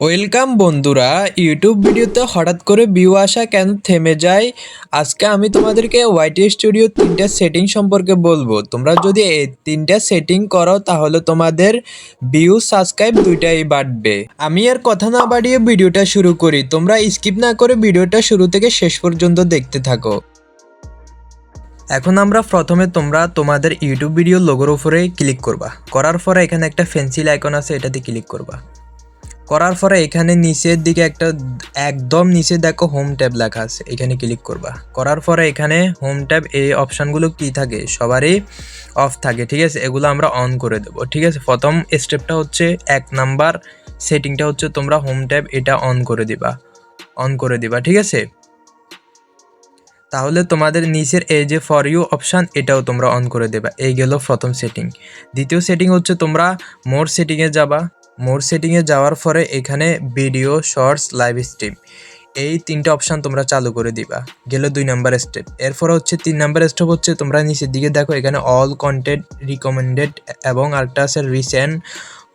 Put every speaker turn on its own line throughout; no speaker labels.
Welcome বন্ধুরা, YouTube ভিডিওতে হঠাৎ করে ভিউ আসা কেন থেমে যায়? আজকে আমি তোমাদেরকে ওয়াইটি স্টুডিও তিনটা সেটিং সম্পর্কে বলব। তোমরা যদি এই তিনটা সেটিং করো, তাহলে তোমাদের ভিউ, সাবস্ক্রাইব দুইটাই বাড়বে। আমি আর কথা না বাড়িয়ে ভিডিওটা শুরু করি। তোমরা স্কিপ না করে ভিডিওটা শুরু থেকে শেষ পর্যন্ত দেখতে থাকো। এখন আমরা প্রথমে তোমরা তোমাদের ইউটিউব ভিডিও লোগোর উপরে ক্লিক করবা। করার পরে এখানে একটা ফেন্সিল আইকন আছে, এটাতে ক্লিক করবা। করার পরে এখানে নিচের দিকে একটা একদম নিচে দেখো হোম ট্যাব লেখা আছে, এখানে ক্লিক করবা। করার পরে এখানে হোম ট্যাব এই অপশানগুলো কি থাকে? সবারই অফ থাকে, ঠিক আছে? এগুলো আমরা অন করে দেবো, ঠিক আছে? প্রথম স্টেপটা হচ্ছে এক নাম্বার সেটিংটা হচ্ছে তোমরা হোম ট্যাব এটা অন করে দিবা অন করে দিবা, ঠিক আছে? তাহলে তোমাদের নিচের এই যে ফর ইউ অপশান এটাও তোমরা অন করে দেবা, এই গেল প্রথম সেটিং দ্বিতীয় সেটিং হচ্ছে তোমরা মোর সেটিংয়ে যাবা মোর সেটিংয়ে যাওয়ার পরে এখানে ভিডিও, শর্টস, লাইভ স্ট্রিম, এই তিনটা অপশান তোমরা চালু করে দিবা। গেল দুই নাম্বার স্টেপ। এরপর হচ্ছে তিন নাম্বার স্টেপ হচ্ছে তোমরা নিচের দিকে দেখো এখানে অল কন্টেন্ট রিকমেন্ডেড এবং আরেকটা আছে রিসেন্ট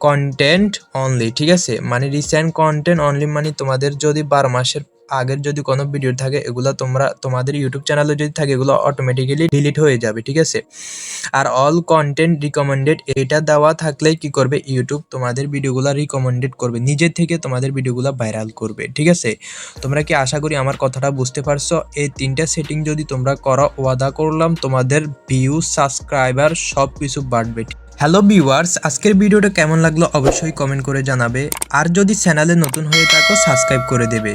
কন্টেন্ট অনলি ঠিক আছে? মানে রিসেন্ট কন্টেন্ট অনলি মানে তোমাদের যদি বারো মাসের আগের যদি কোনো ভিডিও থাকে, এগুলো তোমরা তোমাদের ইউটিউব চ্যানেলে যদি থাকে, এগুলো অটোমেটিক্যালি ডিলিট হয়ে যাবে, ঠিক আছে? আর অল কন্টেন্ট রিকমেন্ডেড এটা দেওয়া থাকলে কি করবে? ইউটিউব তোমাদের ভিডিওগুলো রিকমেন্ডেড করবে, নিজে থেকে তোমাদের ভিডিওগুলো ভাইরাল করবে, ঠিক আছে? তোমরা কি আশা করি আমার কথাটা বুঝতে পারছ? এই তিনটা সেটিং যদি তোমরা করো, ওয়াদা করলাম, তোমাদের ভিউ সাবস্ক্রাইবার সব কিছু বাড়বে হ্যালো ভিউয়ার্স আজকের ভিডিওটা কেমন লাগল অবশ্যই কমেন্ট করে জানাবে। আর যদি চ্যানেলে নতুন হয়ে থাকো সাবস্ক্রাইব করে দেবে।